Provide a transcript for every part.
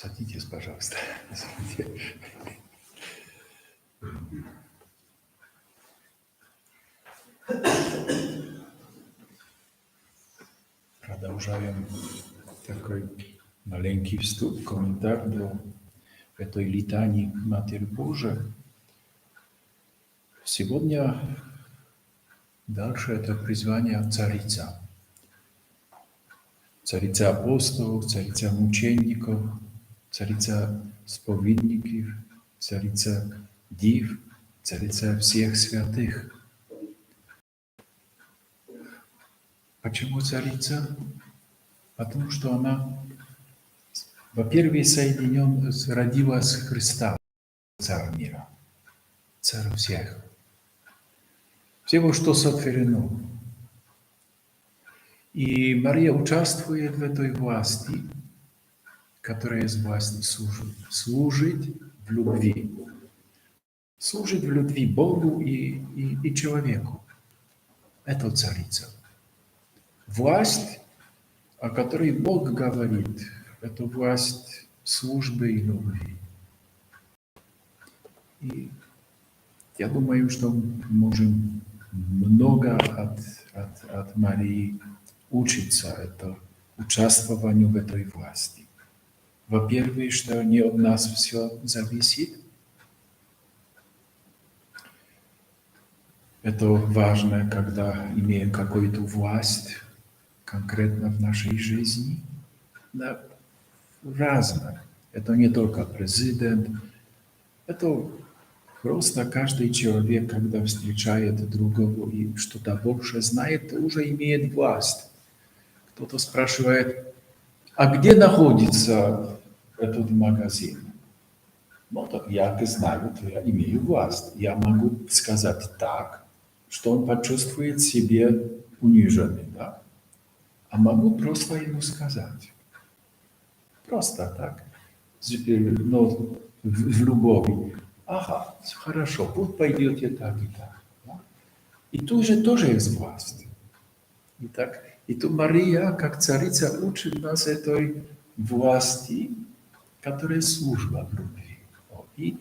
Садитесь, пожалуйста. Продолжаем такой маленький вступ, комментарий до этой летании Матерь Божия. Сегодня дальше это призвание царица. Царица апостолов, царица мучеников, царица споведников, царица див, царица всех святых. Почему царица? Потому что она, во-первых, соединен, родилась Христа, царь мира, царь всех. Всего, что сотворено. И Мария участвует в этой власти, которая есть власть служить, служить в любви. Служить в любви Богу и, и, и человеку. Это царица. Власть, о которой Бог говорит, это власть службы и любви. И я думаю, что мы можем много от, от, от Марии учиться, это участвованию в этой власти. Во-первых, что не от нас все зависит. Это важно, когда имеем какую-то власть, конкретно в нашей жизни, да, разное. Это не только президент, это просто каждый человек, когда встречает другого и что-то больше знает, уже имеет власть. Кто-то спрашивает, а где находится этот магазин? Ну, так я знаю, то я имею власть. Я могу сказать так, что он почувствует себя униженным, да? а могу просто ему сказать. Просто так. Но в, в любви. Ага, хорошо, вот пойдете так и так. Да? И тут же тоже есть власть. И, так, и тут Мария, как царица, учит нас этой власти, которая служба в любви. И,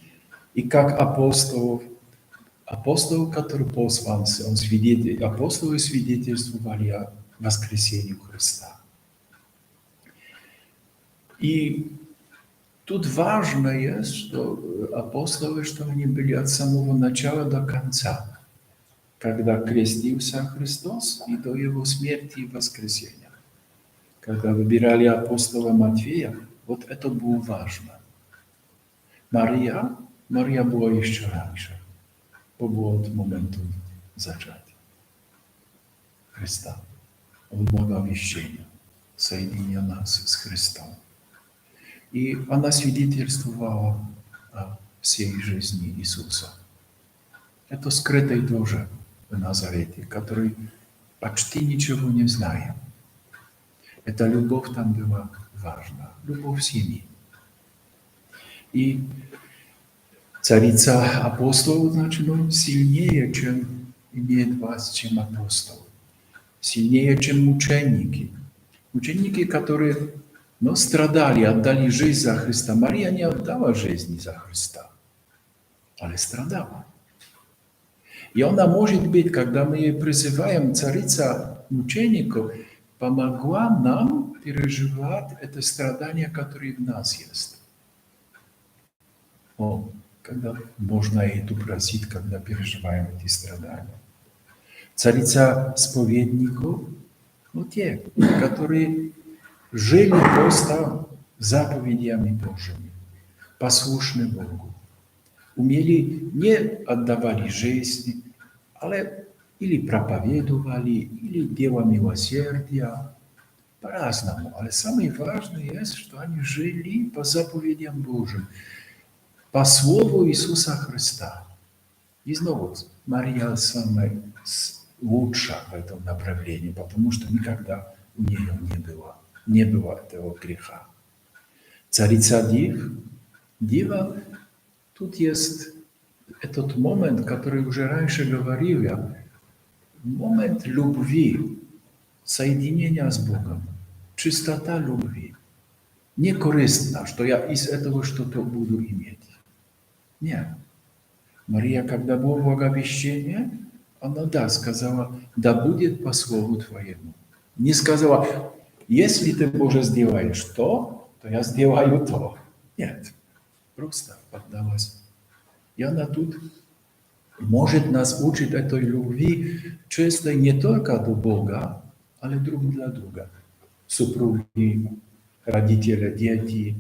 и как апостолов, апостол, который послан, он свидетель, апостолы свидетельствовали о воскресению Христа. И тут важно есть, что апостолы, что они были от самого начала до конца, когда крестился Христос и до Его смерти и воскресения. Когда выбирали апостола Матфея, вот это было важно. Мария, Мария была еще раньше, было от моменту зачатия Христа в Благовещение, соединя нас с Христом. И она свидетельствовала о всей жизни Иисуса. Это скрытый тоже в Назарете, который почти ничего не знаем. Эта любовь там была важна, любовь семьи. И царица апостолов, значит, он сильнее, чем имеет вас, чем апостол сильнее, чем мученики. Мученики, которые но страдали, отдали жизнь за Христа. Мария не отдала жизни за Христа, але страдала. И она, может быть, когда мы ее призываем, царица мучеников, помогла нам переживать это страдание, которое в нас есть. О, когда можно это просить, когда переживаем эти страдания царица споведников, ну те, которые жили просто заповедями Божьими, послушны Богу, умели, не отдавали жизни, але или проповедовали, или дело милосердия, по-разному. Але самое важное есть, что они жили по заповедям Божьим, по Слову Иисуса Христа. И снова Мария самая лучше в этом направлении, потому что никогда у нее не было, не было этого греха. Царица Див, Дива, тут есть этот момент, который уже раньше говорил я, момент любви, соединения с Богом, чистота любви. не корыстно, что я из этого что-то буду иметь. Нет. Мария, когда было благовещение, она, да, сказала, да будет по слову твоему. Не сказала, если ты, Боже, сделаешь то, то я сделаю то. Нет. Просто поддалась. И она тут может нас учить этой любви чистой не только до Бога, ale друг для друга. Супруги, родители, дети.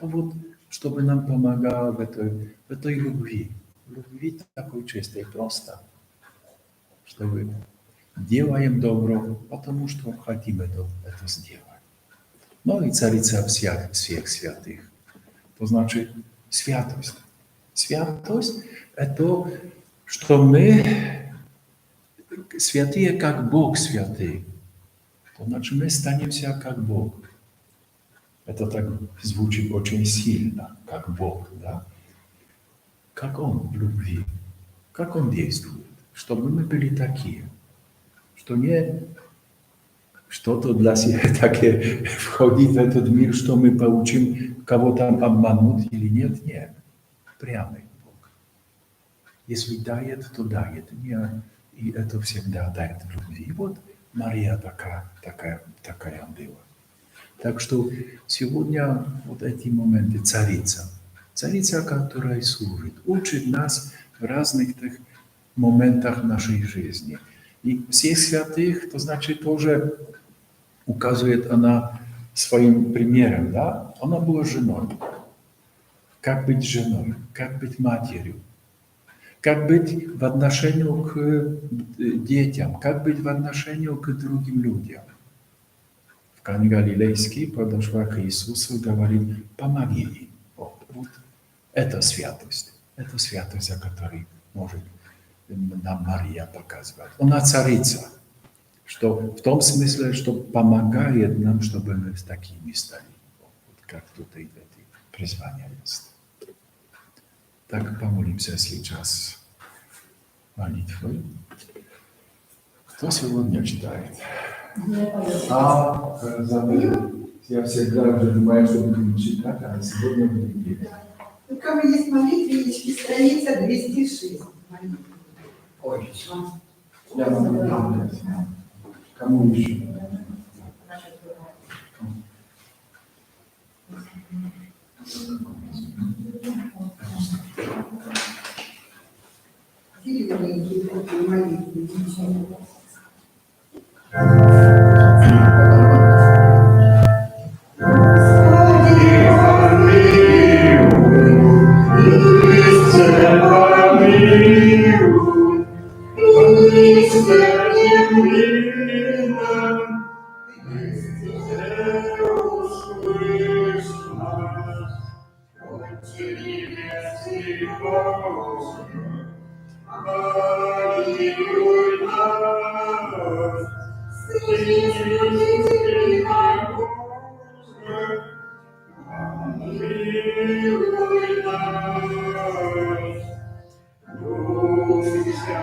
Вот, чтобы нам помогал в этой, в этой любви. Любви такой чистой, просто. Чтобы делаем добро, потому что хотим это, это сделать. Ну и царица всех, всех святых. To znaczy światość. Światość to, что мы святые, как Бог святый. To znaczy my станемся как Бог. Это так звучит очень сильно, как Бог, да? Как Он в любви, как Он действует, чтобы мы были такие, что не что-то для себя такое входит в этот мир, что мы получим кого-то обмануть или нет, нет. Прямый. Если дает, то дает. И это всегда дает любви. И вот Мария такая, такая, такая была. Так что сегодня вот эти моменты царица, царица, которая служит, учит нас в разных тех моментах нашей жизни. И всех святых, то значит тоже указывает она своим примером, да? Она была женой. Как быть женой, как быть матерью, как быть в отношении к детям, как быть в отношении к другим людям. В Кане Галилейский подошла к Иисусу и говорит, помоги им. Вот, вот. Это святость. Это святость, за которой может нам Мария показывать. Она царица. Что в том смысле, что помогает нам, чтобы мы такими стали. Вот как тут и эти призвания есть. Так помолимся сейчас молитвой. Кто сегодня читает? А, забыл. Я всегда думаю, что будем читать, а сегодня будем петь. У кого есть молитвеннички, страница 206. Ой, я могу помнить. Кому еще? Зелененькие такие молитвеннички. Молись о нас, Матерь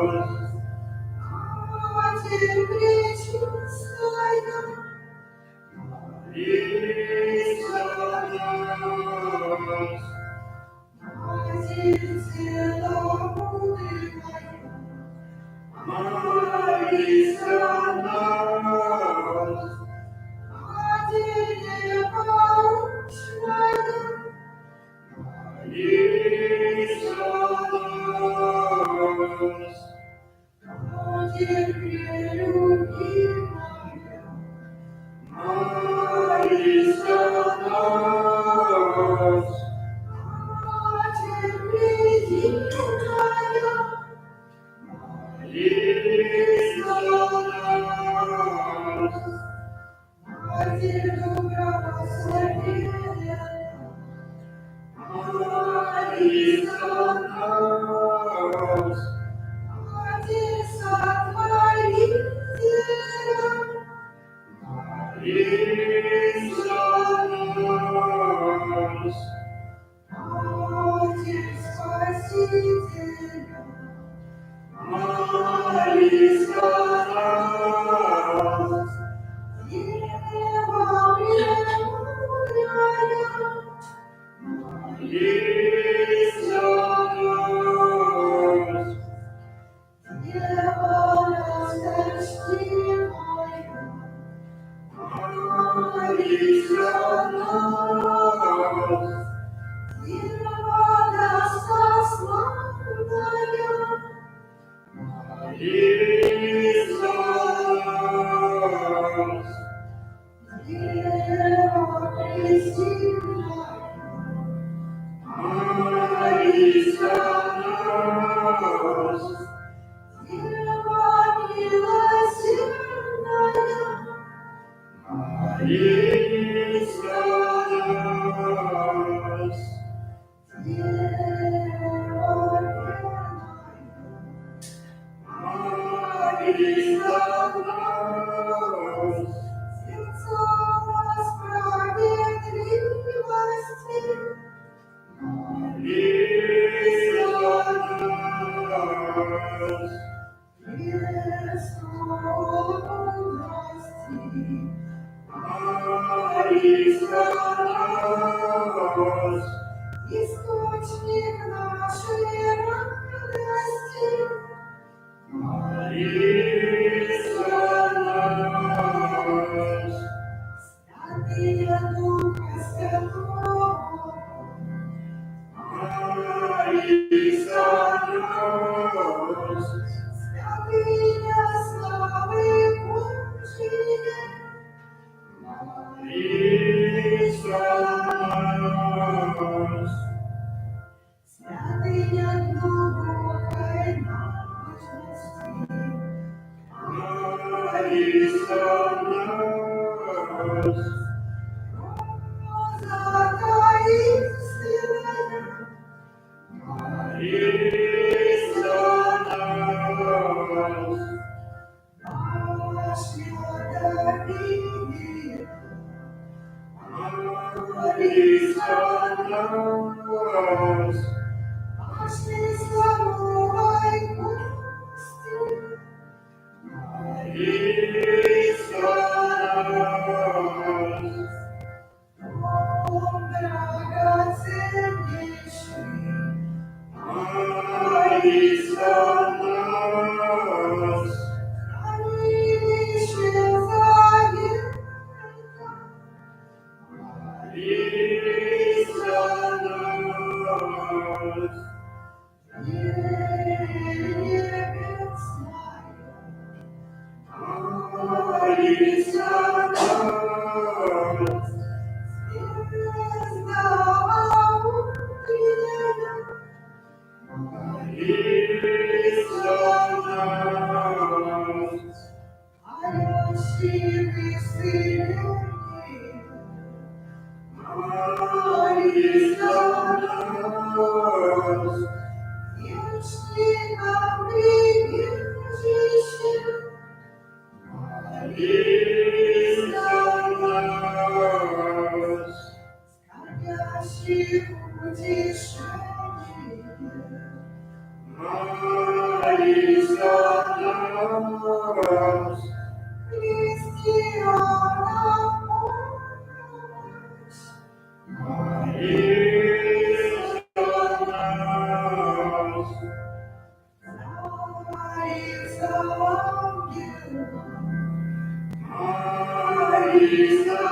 Maria. Источник нашей радости, святые Rose. Jesus.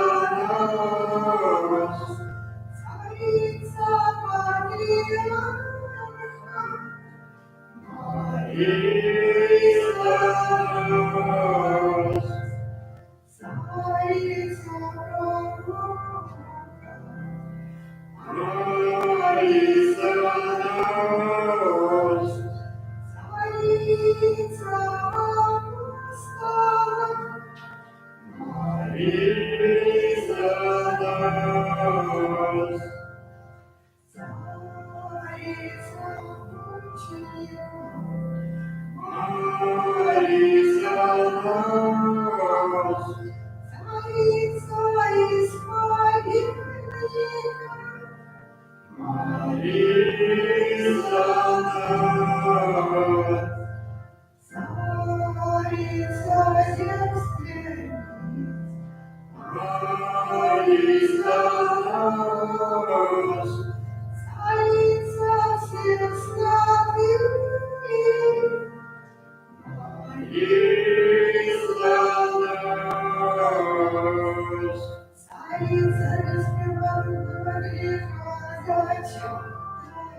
За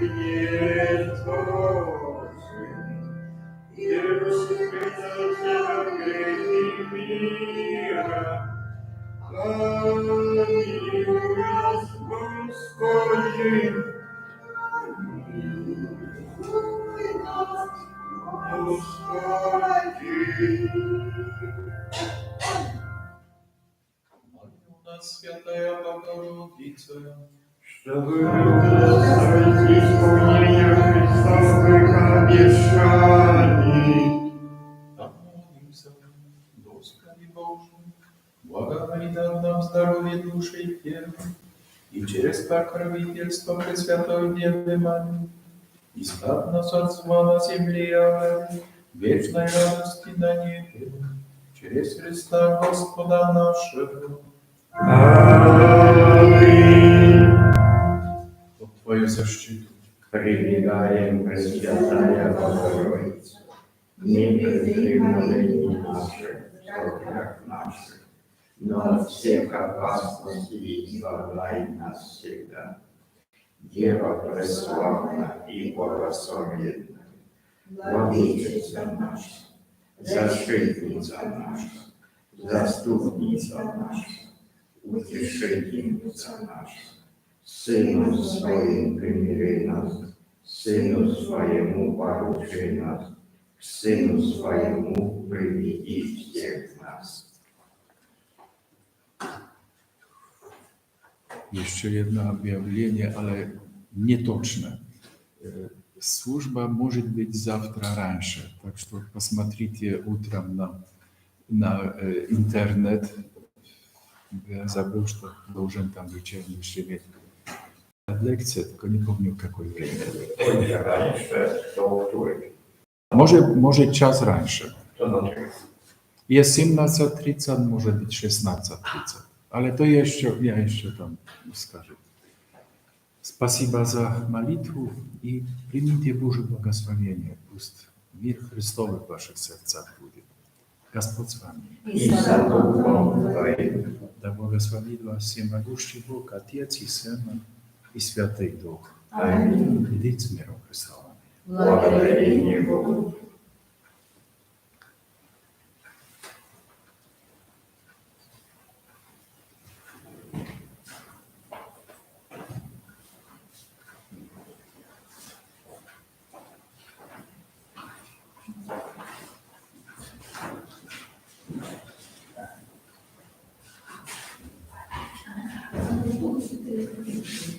огнец Божий, Святая Богородица, Чтобы удостоить исполнения Христовых обещаний. помолимся, Господи Боже, благоволит нам здоровье души и тела, и через покровительство Пресвятой Девы Марии, избав нас от зла на земле вечной радости на небе, через Христа Господа нашего. Аминь. Прибегаем, Пресвятая Богородица, не презри молитвы наши, грех наших, но от всех опасностей избавляй нас всегда. Дева преславна и благословенна, Владычица наша, Защитница наша, Заступница наша, Утешительница наша, Сыну Своим примири нас, Сыну Своему поручи нас, к Сыну Своему приведи всех нас. Jeszcze jedno objawienie, ale nietoczne. Э, Служба может быть завтра раньше, так что посмотрите утром на, на э, интернет. Я забыл, что должен там вечерний шеметь. Лекция, только не помню, какое время. Может, может час раньше. To znaczy, Jest 17.30, może być 16.30. Ale to jeszcze, ja jeszcze tam скажу. Спасибо за молитву и примите Божье благословение. Пусть мир Христовый в ваших сердцах будет. Господь с вами. Да благословит вас всемогущий Бог, Отец и Сын и Святый Дух. Amen. Идите с миром Христовым. Благодарение Богу.